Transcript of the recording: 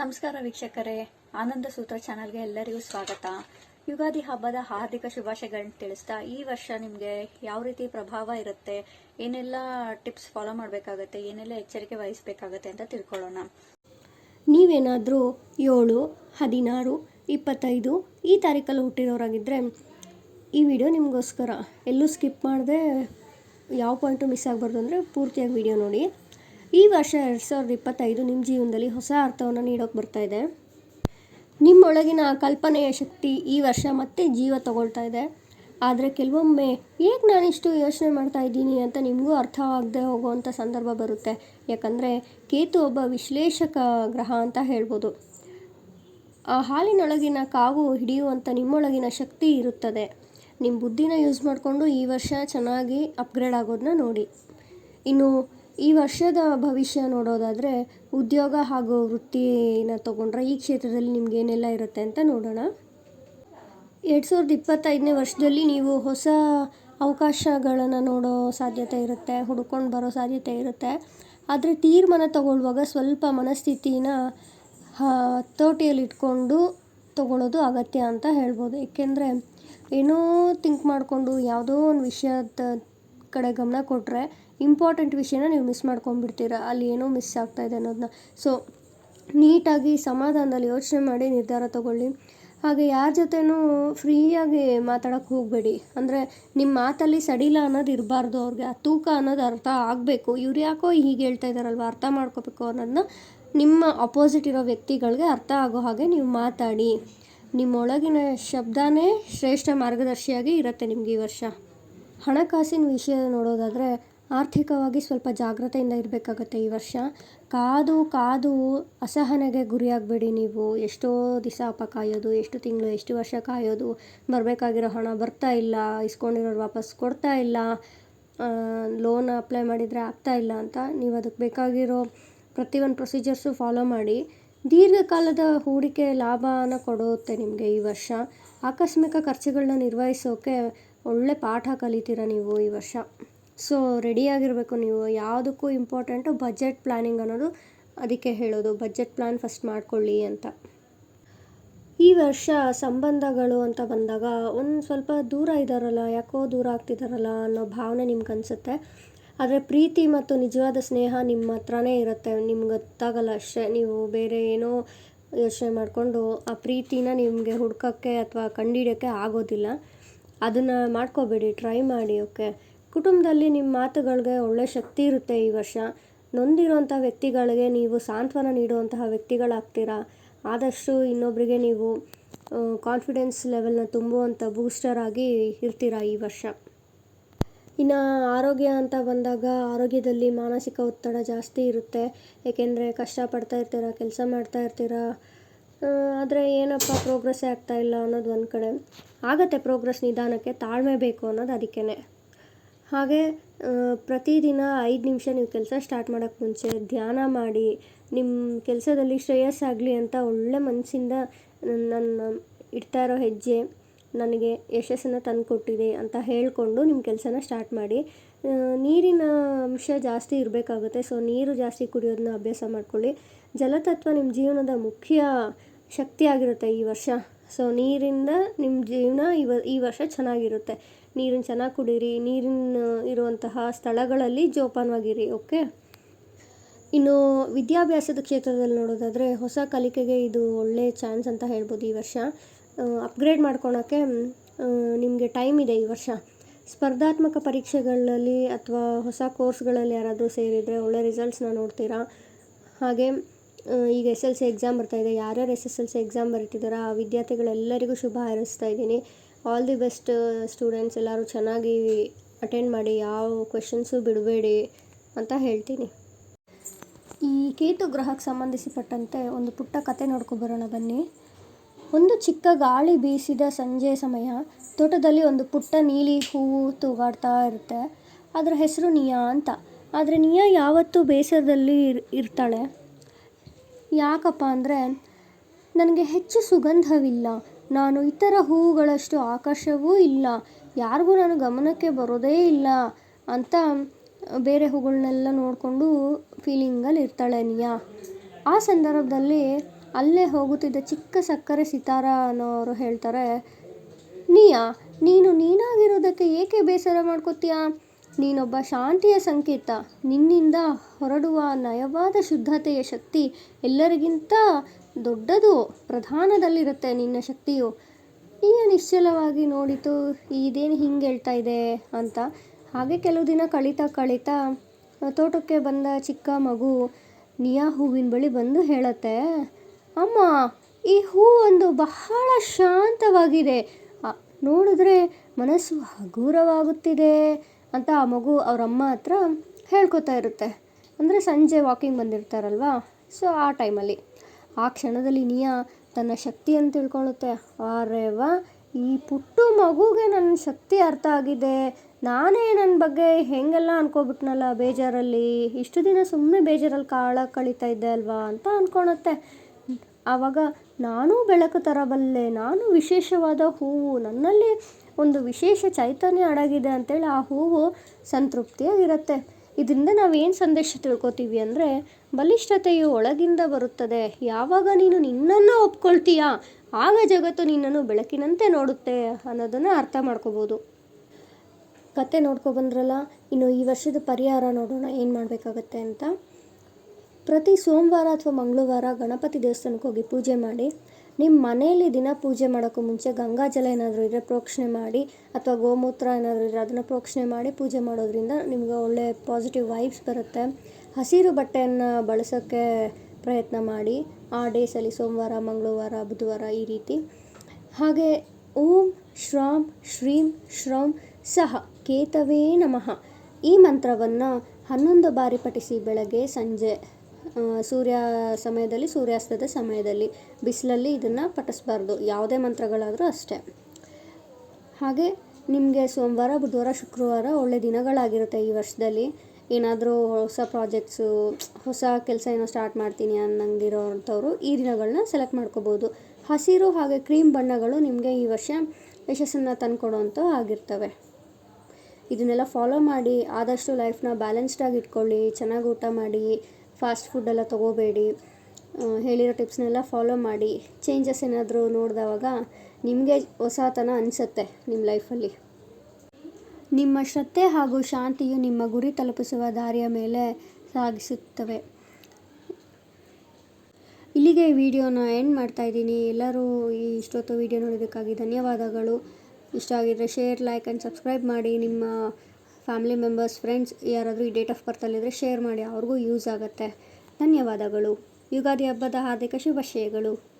ನಮಸ್ಕಾರ ವೀಕ್ಷಕರೇ, ಆನಂದ ಸೂತ್ರ ಚಾನಲ್ಗೆ ಎಲ್ಲರಿಗೂ ಸ್ವಾಗತ. ಯುಗಾದಿ ಹಬ್ಬದ ಹಾರ್ದಿಕ ಶುಭಾಶಯಗಳನ್ನ ತಿಳಿಸ್ತಾ ಈ ವರ್ಷ ನಿಮಗೆ ಯಾವ ರೀತಿ ಪ್ರಭಾವ ಇರುತ್ತೆ, ಏನೆಲ್ಲ ಟಿಪ್ಸ್ ಫಾಲೋ ಮಾಡಬೇಕಾಗತ್ತೆ, ಏನೆಲ್ಲ ಎಚ್ಚರಿಕೆ ವಹಿಸಬೇಕಾಗತ್ತೆ ಅಂತ ತಿಳ್ಕೊಳ್ಳೋಣ. ನೀವೇನಾದರೂ ಏಳು, ಹದಿನಾರು, ಇಪ್ಪತ್ತೈದು ಈ ತಾರೀಕಲ್ಲಿ ಹುಟ್ಟಿರೋರಾಗಿದ್ದರೆ ಈ ವಿಡಿಯೋ ನಿಮಗೋಸ್ಕರ ಎಲ್ಲೂ ಸ್ಕಿಪ್ ಮಾಡದೆ ಯಾವ ಪಾಯಿಂಟು ಮಿಸ್ ಆಗಬಾರ್ದು ಅಂದರೆ ಪೂರ್ತಿಯಾಗಿ ವಿಡಿಯೋ ನೋಡಿ. ಈ ವರ್ಷ ಎರಡು ಸಾವಿರದ ಇಪ್ಪತ್ತೈದು ನಿಮ್ಮ ಜೀವನದಲ್ಲಿ ಹೊಸ ಅರ್ಥವನ್ನು ನೀಡೋಕೆ ಬರ್ತಾ ಇದೆ. ನಿಮ್ಮೊಳಗಿನ ಕಲ್ಪನೆಯ ಶಕ್ತಿ ಈ ವರ್ಷ ಮತ್ತೆ ಜೀವ ತಗೊಳ್ತಾ ಇದೆ. ಆದರೆ ಕೆಲವೊಮ್ಮೆ ಏಕೆ ನಾನಿಷ್ಟು ಯೋಚನೆ ಮಾಡ್ತಾ ಇದ್ದೀನಿ ಅಂತ ನಿಮಗೂ ಅರ್ಥವಾಗದೆ ಹೋಗುವಂಥ ಸಂದರ್ಭ ಬರುತ್ತೆ. ಯಾಕಂದರೆ ಕೇತು ಒಬ್ಬ ವಿಶ್ಲೇಷಕ ಗ್ರಹ ಅಂತ ಹೇಳ್ಬೋದು. ಆ ಹಾಲಿನೊಳಗಿನ ಕಾವು ಹಿಡಿಯುವಂಥ ನಿಮ್ಮೊಳಗಿನ ಶಕ್ತಿ ಇರುತ್ತದೆ. ನಿಮ್ಮ ಬುದ್ಧಿನ ಯೂಸ್ ಮಾಡಿಕೊಂಡು ಈ ವರ್ಷ ಚೆನ್ನಾಗಿ ಅಪ್ಗ್ರೇಡ್ ಆಗೋದನ್ನ ನೋಡಿ. ಇನ್ನು ಈ ವರ್ಷದ ಭವಿಷ್ಯ ನೋಡೋದಾದರೆ ಉದ್ಯೋಗ ಹಾಗೂ ವೃತ್ತಿನ ತಗೊಂಡ್ರೆ ಈ ಕ್ಷೇತ್ರದಲ್ಲಿ ನಿಮ್ಗೆ ಏನೆಲ್ಲ ಇರುತ್ತೆ ಅಂತ ನೋಡೋಣ. ಎರಡು ಸಾವಿರದ ಇಪ್ಪತ್ತೈದನೇ ವರ್ಷದಲ್ಲಿ ನೀವು ಹೊಸ ಅವಕಾಶಗಳನ್ನು ನೋಡೋ ಸಾಧ್ಯತೆ ಇರುತ್ತೆ, ಹುಡ್ಕೊಂಡು ಬರೋ ಸಾಧ್ಯತೆ ಇರುತ್ತೆ. ಆದರೆ ತೀರ್ಮಾನ ತಗೊಳ್ಳುವಾಗ ಸ್ವಲ್ಪ ಮನಸ್ಥಿತಿನ ಹತೋಟಿಯಲ್ಲಿಟ್ಕೊಂಡು ತಗೊಳ್ಳೋದು ಅಗತ್ಯ ಅಂತ ಹೇಳ್ಬೋದು. ಏಕೆಂದರೆ ಏನೋ ಥಿಂಕ್ ಮಾಡಿಕೊಂಡು ಯಾವುದೋ ಒಂದು ವಿಷಯದ ಕಡೆ ಗಮನ ಕೊಟ್ಟರೆ ಇಂಪಾರ್ಟೆಂಟ್ ವಿಷಯನ ನೀವು ಮಿಸ್ ಮಾಡ್ಕೊಂಡ್ಬಿಡ್ತೀರ? ಅಲ್ಲಿ ಏನೋ ಮಿಸ್ ಆಗ್ತಾಯಿದೆ ಅನ್ನೋದನ್ನ ಸೊ ನೀಟಾಗಿ ಸಮಾಧಾನದಲ್ಲಿ ಯೋಚನೆ ಮಾಡಿ ನಿರ್ಧಾರ ತಗೊಳ್ಳಿ. ಹಾಗೆ ಯಾರ ಜೊತೆನೂ ಫ್ರೀಯಾಗಿ ಮಾತಾಡೋಕ್ಕೆ ಹೋಗಬೇಡಿ. ಅಂದರೆ ನಿಮ್ಮ ಮಾತಲ್ಲಿ ಸಡಿಲ ಅನ್ನೋದು ಇರಬಾರ್ದು ಅವ್ರಿಗೆ. ಆ ತೂಕ ಅನ್ನೋದು ಅರ್ಥ ಆಗಬೇಕು. ಇವ್ರು ಯಾಕೋ ಹೀಗೆ ಹೇಳ್ತಾ ಇದ್ದಾರಲ್ವ ಅರ್ಥ ಮಾಡ್ಕೋಬೇಕು ಅನ್ನೋದನ್ನ ನಿಮ್ಮ ಅಪೋಸಿಟ್ ಇರೋ ವ್ಯಕ್ತಿಗಳಿಗೆ ಅರ್ಥ ಆಗೋ ಹಾಗೆ ನೀವು ಮಾತಾಡಿ. ನಿಮ್ಮೊಳಗಿನ ಶಬ್ದನೇ ಶ್ರೇಷ್ಠ ಮಾರ್ಗದರ್ಶಿಯಾಗಿ ಇರುತ್ತೆ ನಿಮ್ಗೆ ಈ ವರ್ಷ. ಹಣಕಾಸಿನ ವಿಷಯ ನೋಡೋದಾದರೆ ಆರ್ಥಿಕವಾಗಿ ಸ್ವಲ್ಪ ಜಾಗ್ರತೆಯಿಂದ ಇರಬೇಕಾಗತ್ತೆ ಈ ವರ್ಷ. ಕಾದು ಕಾದು ಅಸಹನೆಗೆ ಗುರಿಯಾಗಬೇಡಿ ನೀವು. ಎಷ್ಟೋ ದಿವಸ ಕಾಯೋದು, ಎಷ್ಟು ತಿಂಗಳು, ಎಷ್ಟು ವರ್ಷ ಕಾಯೋದು, ಬರಬೇಕಾಗಿರೋ ಹಣ ಬರ್ತಾ ಇಲ್ಲ, ಇಸ್ಕೊಂಡಿರೋರು ವಾಪಸ್ ಕೊಡ್ತಾ ಇಲ್ಲ ಲೋನ್ ಅಪ್ಲೈ ಮಾಡಿದರೆ ಆಗ್ತಾ ಇಲ್ಲ ಅಂತ ನೀವು ಅದಕ್ಕೆ ಬೇಕಾಗಿರೋ ಪ್ರತಿಯೊಂದು ಪ್ರೊಸೀಜರ್ಸು ಫಾಲೋ ಮಾಡಿ. ದೀರ್ಘಕಾಲದ ಹೂಡಿಕೆ ಲಾಭನ ಕೊಡುತ್ತೆ ನಿಮಗೆ ಈ ವರ್ಷ. ಆಕಸ್ಮಿಕ ಖರ್ಚುಗಳನ್ನ ನಿರ್ವಹಿಸೋಕೆ ಒಳ್ಳೆ ಪಾಠ ಕಲಿತೀರ ನೀವು ಈ ವರ್ಷ? ಸೊ ರೆಡಿಯಾಗಿರಬೇಕು ನೀವು. ಯಾವುದಕ್ಕೂ ಇಂಪಾರ್ಟೆಂಟು ಬಜೆಟ್ ಪ್ಲ್ಯಾನಿಂಗ್ ಅನ್ನೋದು ಅದಕ್ಕೆ ಹೇಳೋದು. ಬಜೆಟ್ ಪ್ಲ್ಯಾನ್ ಫಸ್ಟ್ ಮಾಡ್ಕೊಳ್ಳಿ ಅಂತ. ಈ ವರ್ಷ ಸಂಬಂಧಗಳು ಅಂತ ಬಂದಾಗ ಒಂದು ಸ್ವಲ್ಪ ದೂರ ಇದ್ದಾರಲ್ಲ ಯಾಕೋ ದೂರ ಆಗ್ತಿದ್ದಾರಲ್ಲ ಅನ್ನೋ ಭಾವನೆ ನಿಮ್ಗೆ ಅನಿಸುತ್ತೆ. ಆದರೆ ಪ್ರೀತಿ ಮತ್ತು ನಿಜವಾದ ಸ್ನೇಹ ನಿಮ್ಮ ಹತ್ರನೇ ಇರುತ್ತೆ. ನಿಮ್ಗೆ ಗೊತ್ತಾಗಲ್ಲ ಅಷ್ಟೇ. ನೀವು ಬೇರೆ ಏನೋ ಯೋಚನೆ ಮಾಡಿಕೊಂಡು ಆ ಪ್ರೀತಿನ ನಿಮಗೆ ಹುಡ್ಕೋಕ್ಕೆ ಅಥವಾ ಕಂಡುಹಿಡಿಯೋಕ್ಕೆ ಆಗೋದಿಲ್ಲ. ಅದನ್ನು ಮಾಡ್ಕೋಬೇಡಿ ಟ್ರೈ ಮಾಡಿ ಓಕೆ ಕುಟುಂಬದಲ್ಲಿ ನಿಮ್ಮ ಮಾತುಗಳಿಗೆ ಒಳ್ಳೆ ಶಕ್ತಿ ಇರುತ್ತೆ ಈ ವರ್ಷ. ನೊಂದಿರುವಂಥ ವ್ಯಕ್ತಿಗಳಿಗೆ ನೀವು ಸಾಂತ್ವನ ನೀಡುವಂತಹ ವ್ಯಕ್ತಿಗಳಾಗ್ತೀರಾ? ಆದಷ್ಟು ಇನ್ನೊಬ್ಬರಿಗೆ ನೀವು ಕಾನ್ಫಿಡೆನ್ಸ್ ಲೆವೆಲ್ನ ತುಂಬುವಂಥ ಬೂಸ್ಟರ್ ಆಗಿ ಇರ್ತೀರಾ ಈ ವರ್ಷ? ಇನ್ನು ಆರೋಗ್ಯ ಅಂತ ಬಂದಾಗ ಆರೋಗ್ಯದಲ್ಲಿ ಮಾನಸಿಕ ಒತ್ತಡ ಜಾಸ್ತಿ ಇರುತ್ತೆ. ಏಕೆಂದರೆ ಕಷ್ಟಪಡ್ತಾ ಇರ್ತೀರ, ಕೆಲಸ ಮಾಡ್ತಾ ಇರ್ತೀರ ಆದರೆ ಏನಪ್ಪ ಪ್ರೋಗ್ರೆಸ್ಸೇ ಆಗ್ತಾ ಇಲ್ಲ ಅನ್ನೋದು ಒಂದು ಕಡೆ. ಆಗತ್ತೆ ಪ್ರೋಗ್ರೆಸ್ ನಿಧಾನಕ್ಕೆ, ತಾಳ್ಮೆ ಬೇಕು ಅನ್ನೋದು ಅದಕ್ಕೇ ಹಾಗೆ ಪ್ರತಿದಿನ ಐದು ನಿಮಿಷ ನೀವು ಕೆಲಸ ಸ್ಟಾರ್ಟ್ ಮಾಡೋಕ್ಕೆ ಮುಂಚೆ ಧ್ಯಾನ ಮಾಡಿ ನಿಮ್ಮ ಕೆಲಸದಲ್ಲಿ ಶ್ರೇಯಸ್ಸಾಗಲಿ ಅಂತ ಒಳ್ಳೆ ಮನಸ್ಸಿಂದ ನನ್ನ ಇಡ್ತಾ ಇರೋ ಹೆಜ್ಜೆ ನನಗೆ ಯಶಸ್ಸನ್ನು ತಂದುಕೊಟ್ಟಿದೆ ಅಂತ ಹೇಳಿಕೊಂಡು ನಿಮ್ಮ ಕೆಲಸನ ಸ್ಟಾರ್ಟ್ ಮಾಡಿ. ನೀರಿನ ಅಂಶ ಜಾಸ್ತಿ ಇರಬೇಕಾಗುತ್ತೆ ಸೊ ನೀರು ಜಾಸ್ತಿ ಕುಡಿಯೋದನ್ನ ಅಭ್ಯಾಸ ಮಾಡ್ಕೊಳ್ಳಿ. ಜಲತತ್ವ ನಿಮ್ಮ ಜೀವನದ ಮುಖ್ಯ ಶಕ್ತಿಯಾಗಿರುತ್ತೆ ಈ ವರ್ಷ. ಸೊ ನೀರಿಂದ ನಿಮ್ಮ ಜೀವನ ಇವ ಈ ವರ್ಷ ಚೆನ್ನಾಗಿರುತ್ತೆ. ನೀರಿನ ಚೆನ್ನಾಗಿ ಕುಡೀರಿ, ನೀರಿನ ಇರುವಂತಹ ಸ್ಥಳಗಳಲ್ಲಿ ಜೋಪಾನವಾಗಿರಿ, ಓಕೆ? ಇನ್ನು ವಿದ್ಯಾಭ್ಯಾಸದ ಕ್ಷೇತ್ರದಲ್ಲಿ ನೋಡೋದಾದರೆ ಹೊಸ ಕಲಿಕೆಗೆ ಇದು ಒಳ್ಳೆಯ ಚಾನ್ಸ್ ಅಂತ ಹೇಳ್ಬೋದು ಈ ವರ್ಷ. ಅಪ್ಗ್ರೇಡ್ ಮಾಡ್ಕೊಳಕ್ಕೆ ನಿಮಗೆ ಟೈಮ್ ಇದೆ ಈ ವರ್ಷ. ಸ್ಪರ್ಧಾತ್ಮಕ ಪರೀಕ್ಷೆಗಳಲ್ಲಿ ಅಥವಾ ಹೊಸ ಕೋರ್ಸ್ಗಳಲ್ಲಿ ಯಾರಾದರೂ ಸೇರಿದರೆ ಒಳ್ಳೆ ರಿಸಲ್ಟ್ಸ್ನ ನೋಡ್ತೀರಾ? ಹಾಗೆ ಈಗ ಎಸ್ ಎಲ್ ಸಿ ಎಕ್ಸಾಮ್ ಬರ್ತಾಯಿದೆ ಯಾರ್ಯಾರು S S L C exam ಬರೀತಿದ್ದಾರೋ ಆ ವಿದ್ಯಾರ್ಥಿಗಳೆಲ್ಲರಿಗೂ ಶುಭ ಹಾರೈಸ್ತಾ ಇದ್ದೀನಿ. ಆಲ್ ದಿ ಬೆಸ್ಟ್ ಸ್ಟೂಡೆಂಟ್ಸ್ ಎಲ್ಲರೂ ಚೆನ್ನಾಗಿ ಅಟೆಂಡ್ ಮಾಡಿ. ಯಾವ ಕ್ವೆಶನ್ಸು ಬಿಡಬೇಡಿ ಅಂತ ಹೇಳ್ತೀನಿ. ಈ ಕೇತು ಗ್ರಹಕ್ಕೆ ಸಂಬಂಧಿಸಿಪಟ್ಟಂತೆ ಒಂದು ಪುಟ್ಟ ಕತೆ ನೋಡ್ಕೊಬರೋಣ ಬನ್ನಿ. ಒಂದು ಚಿಕ್ಕ ಗಾಳಿ ಬೀಸಿದ ಸಂಜೆ ಸಮಯ ತೋಟದಲ್ಲಿ ಒಂದು ಪುಟ್ಟ ನೀಲಿ ಹೂವು ತೂಗಾಡ್ತಾ ಇರುತ್ತೆ. ಅದರ ಹೆಸರು ನಿಯಾ ಅಂತ. ಆದರೆ ನಿಯಾ ಯಾವತ್ತೂ ಬೇಸರದಲ್ಲಿ ಇರ್, ಇರ್ತಾಳೆ. ಯಾಕಪ್ಪ ಅಂದರೆ ನನಗೆ ಹೆಚ್ಚು ಸುಗಂಧವಿಲ್ಲ. ನಾನು ಇತರ ಹೂವುಗಳಷ್ಟು ಆಕರ್ಷವೂ ಇಲ್ಲ. ಯಾರಿಗೂ ನಾನು ಗಮನಕ್ಕೆ ಬರೋದೇ ಇಲ್ಲ ಅಂತ ಬೇರೆ ಹೂಗಳನ್ನೆಲ್ಲ ನೋಡಿಕೊಂಡು ಫೀಲಿಂಗಲ್ಲಿ ಇರ್ತಾಳೆ ನಿಯಾ. ಆ ಸಂದರ್ಭದಲ್ಲಿ ಅಲ್ಲೇ ಹೋಗುತ್ತಿದ್ದ ಚಿಕ್ಕ ಸಕ್ಕರೆ ಸಿತಾರ ಅನ್ನೋರು ಹೇಳ್ತಾರೆ, ನೀಯಾ, ನೀನು ನೀನಾಗಿರೋದಕ್ಕೆ ಏಕೆ ಬೇಸರ ಮಾಡ್ಕೋತೀಯಾ? ನೀನೊಬ್ಬ ಶಾಂತಿಯ ಸಂಕೇತ. ನಿನ್ನಿಂದ ಹೊರಡುವ ನಯವಾದ ಶುದ್ಧತೆಯ ಶಕ್ತಿ ಎಲ್ಲರಿಗಿಂತ ದೊಡ್ಡದು, ಪ್ರಧಾನದಲ್ಲಿರುತ್ತೆ ನಿನ್ನ ಶಕ್ತಿಯು. ಈಗ ನಿಶ್ಚಲವಾಗಿ ನೋಡಿತು, ಇದೇನು ಹಿಂಗೆ ಹೇಳ್ತಾ ಇದೆ ಅಂತ. ಹಾಗೆ ಕೆಲವು ದಿನ ಕಳೀತಾ ಕಳೀತಾ ತೋಟಕ್ಕೆ ಬಂದ ಚಿಕ್ಕ ಮಗು ನಿಯಾ ಹೂವಿನ ಬಳಿ ಬಂದು ಹೇಳತ್ತೆ, ಅಮ್ಮ, ಈ ಹೂ ಒಂದು ಬಹಳ ಶಾಂತವಾಗಿದೆ. ನೋಡಿದ್ರೆ ಮನಸ್ಸು ಹಗುರವಾಗುತ್ತಿದೆ. ಅಂತ ಆ ಮಗು ಅವ್ರ ಅಮ್ಮ ಹತ್ರ ಹೇಳ್ಕೊತಾ ಇರುತ್ತೆ. ಅಂದರೆ ಸಂಜೆ ವಾಕಿಂಗ್ ಬಂದಿರ್ತಾರಲ್ವಾ? ಸೊ ಆ ಟೈಮಲ್ಲಿ ಆ ಕ್ಷಣದಲ್ಲಿ ನಿಯಾ ತನ್ನ ಶಕ್ತಿಯನ್ನು ತಿಳ್ಕೊಳ್ಳುತ್ತೆ. ಅರೆ ವಾ, ಈ ಪುಟ್ಟು ಮಗುಗೆ ನನ್ನ ಶಕ್ತಿ ಅರ್ಥ ಆಗಿದೆ. ನಾನೇ ನನ್ನ ಬಗ್ಗೆ ಹೆಂಗೆಲ್ಲ ಅನ್ಕೋಬಿಟ್ನಲ್ಲ ಬೇಜಾರಲ್ಲಿ. ಇಷ್ಟು ದಿನ ಸುಮ್ಮನೆ ಬೇಜಾರಲ್ಲಿ ಕಾಳ ಕಳೀತಾ ಇದ್ದೆ ಅಲ್ವಾ ಅಂತ ಅಂದ್ಕೊಳುತ್ತೆ ಆವಾಗ ನಾನೂ ಬೆಳಕು ತರಬಲ್ಲೆ, ನಾನು ವಿಶೇಷವಾದ ಹೂವು, ನನ್ನಲ್ಲಿ ಒಂದು ವಿಶೇಷ ಚೈತನ್ಯ ಅಡಗಿದೆ ಅಂತೇಳಿ ಆ ಹೂವು ಸಂತೃಪ್ತಿಯಾಗಿರುತ್ತೆ. ಇದರಿಂದ ನಾವೇನು ಸಂದೇಶ ತಿಳ್ಕೊತೀವಿ ಅಂದರೆ, ಬಲಿಷ್ಠತೆಯು ಒಳಗಿಂದ ಬರುತ್ತದೆ. ಯಾವಾಗ ನೀನು ನಿನ್ನನ್ನು ಒಪ್ಕೊಳ್ತೀಯ, ಆಗ ಜಗತ್ತು ನಿನ್ನನ್ನು ಬೆಳಕಿನಂತೆ ನೋಡುತ್ತೆ ಅನ್ನೋದನ್ನು ಅರ್ಥ ಮಾಡ್ಕೋಬೋದು. ಕತೆ ನೋಡ್ಕೊ ಬಂದ್ರಲ್ಲ, ಇನ್ನು ಈ ವರ್ಷದ ಪರಿಹಾರ ನೋಡೋಣ, ಏನು ಮಾಡಬೇಕಾಗತ್ತೆ ಅಂತ? ಪ್ರತಿ ಸೋಮವಾರ ಅಥವಾ ಮಂಗಳವಾರ ಗಣಪತಿ ದೇವಸ್ಥಾನಕ್ಕೆ ಹೋಗಿ ಪೂಜೆ ಮಾಡಿ, ನಿಮ್ಮ ಮನೆಯಲ್ಲಿ ದಿನ ಪೂಜೆ ಮಾಡೋಕ್ಕೂ ಮುಂಚೆ ಗಂಗಾಜಲ ಏನಾದರೂ ಇದ್ದರೆ ಪ್ರೋಕ್ಷಣೆ ಮಾಡಿ, ಅಥವಾ ಗೋಮೂತ್ರ ಏನಾದರೂ ಇದ್ದರೆ ಅದನ್ನು ಪ್ರೋಕ್ಷಣೆ ಮಾಡಿ ಪೂಜೆ ಮಾಡೋದ್ರಿಂದ ನಿಮಗೆ ಒಳ್ಳೆ ಪಾಸಿಟಿವ್ ವೈಬ್ಸ್ ಬರುತ್ತೆ. ಹಸಿರು ಬಟ್ಟೆಯನ್ನು ಬಳಸೋಕ್ಕೆ ಪ್ರಯತ್ನ ಮಾಡಿ, ಆ ಡೇಸಲ್ಲಿ ಸೋಮವಾರ, ಮಂಗಳವಾರ, ಬುಧವಾರ ಈ ರೀತಿ. ಹಾಗೆ ಓಂ ಶ್ರಾಂ ಶ್ರೀಂ ಶ್ರೌಂ ಸಹ ಕೇತವೇ ನಮಃ ಈ ಮಂತ್ರವನ್ನು ಹನ್ನೊಂದು ಬಾರಿ ಪಠಿಸಿ ಬೆಳಗ್ಗೆ ಸಂಜೆ ಸೂರ್ಯ ಸಮಯದಲ್ಲಿ, ಸೂರ್ಯಾಸ್ತದ ಸಮಯದಲ್ಲಿ, ಬಿಸಿಲಲ್ಲಿ ಇದನ್ನು ಪಠಿಸ್ಬಾರ್ದು. ಯಾವುದೇ ಮಂತ್ರಗಳಾದರೂ ಅಷ್ಟೇ. ಹಾಗೆ ನಿಮಗೆ ಸೋಮವಾರ, ಬುಧವಾರ, ಶುಕ್ರವಾರ ಒಳ್ಳೆ ದಿನಗಳಾಗಿರುತ್ತೆ ಈ ವರ್ಷದಲ್ಲಿ. ಏನಾದರೂ ಹೊಸ ಪ್ರಾಜೆಕ್ಟ್ಸು ಹೊಸ ಕೆಲಸ ಏನೋ ಸ್ಟಾರ್ಟ್ ಮಾಡ್ತೀನಿ ಅನ್ನಂಗಿರೋಂಥವ್ರು ಈ ದಿನಗಳನ್ನ ಸೆಲೆಕ್ಟ್ ಮಾಡ್ಕೋಬೋದು. ಹಸಿರು ಹಾಗೆ ಕ್ರೀಮ್ ಬಣ್ಣಗಳು ನಿಮಗೆ ಈ ವರ್ಷ ಯಶಸ್ಸನ್ನು ತಂದುಕೊಡೋಂಥ ಆಗಿರ್ತವೆ. ಇದನ್ನೆಲ್ಲ ಫಾಲೋ ಮಾಡಿ, ಆದಷ್ಟು ಲೈಫ್ನ ಬ್ಯಾಲೆನ್ಸ್ಡಾಗಿ ಇಟ್ಕೊಳ್ಳಿ, ಚೆನ್ನಾಗಿ ಊಟ ಮಾಡಿ ಫಾಸ್ಟ್ ಫುಡ್ ಎಲ್ಲ ತೊಗೋಬೇಡಿ. ಹೇಳಿರೋ ಟಿಪ್ಸ್ನೆಲ್ಲ ಫಾಲೋ ಮಾಡಿ. ಚೇಂಜಸ್ ಏನಾದರೂ ನೋಡಿದವಾಗ ನಿಮಗೆ ಹೊಸತನ ಅನಿಸುತ್ತೆ ನಿಮ್ಮ ಲೈಫಲ್ಲಿ. ನಿಮ್ಮ ಶ್ರದ್ಧೆ ಹಾಗೂ ಶಾಂತಿಯು ನಿಮ್ಮ ಗುರಿ ತಲುಪಿಸುವ ದಾರಿಯ ಮೇಲೆ ಸಾಗಿಸುತ್ತವೆ. ಇಲ್ಲಿಗೆ ಈ ವಿಡಿಯೋನ ಎಂಡ್ ಮಾಡ್ತಾ ಇದ್ದೀನಿ. ಎಲ್ಲರೂ ಈ ಇಷ್ಟೊತ್ತು ವಿಡಿಯೋ ನೋಡೋದಕ್ಕಾಗಿ ಧನ್ಯವಾದಗಳು. ಇಷ್ಟ ಆಗಿದ್ದರೆ ಶೇರ್, ಲೈಕ್ ಆ್ಯಂಡ್ ಸಬ್ಸ್ಕ್ರೈಬ್ ಮಾಡಿ. ನಿಮ್ಮ ಫ್ಯಾಮಿಲಿ ಮೆಂಬರ್ಸ್, ಫ್ರೆಂಡ್ಸ್, ಯಾರಾದರೂ ಈ ಡೇಟ್ ಆಫ್ ಬರ್ತಲ್ಲಿದ್ದರೆ ಶೇರ್ ಮಾಡಿ, ಅವ್ರಿಗೂ ಯೂಸ್ ಆಗುತ್ತೆ. ಧನ್ಯವಾದಗಳು. ಯುಗಾದಿ ಹಬ್ಬದ ಹಾರ್ದಿಕ ಶುಭಾಶಯಗಳು.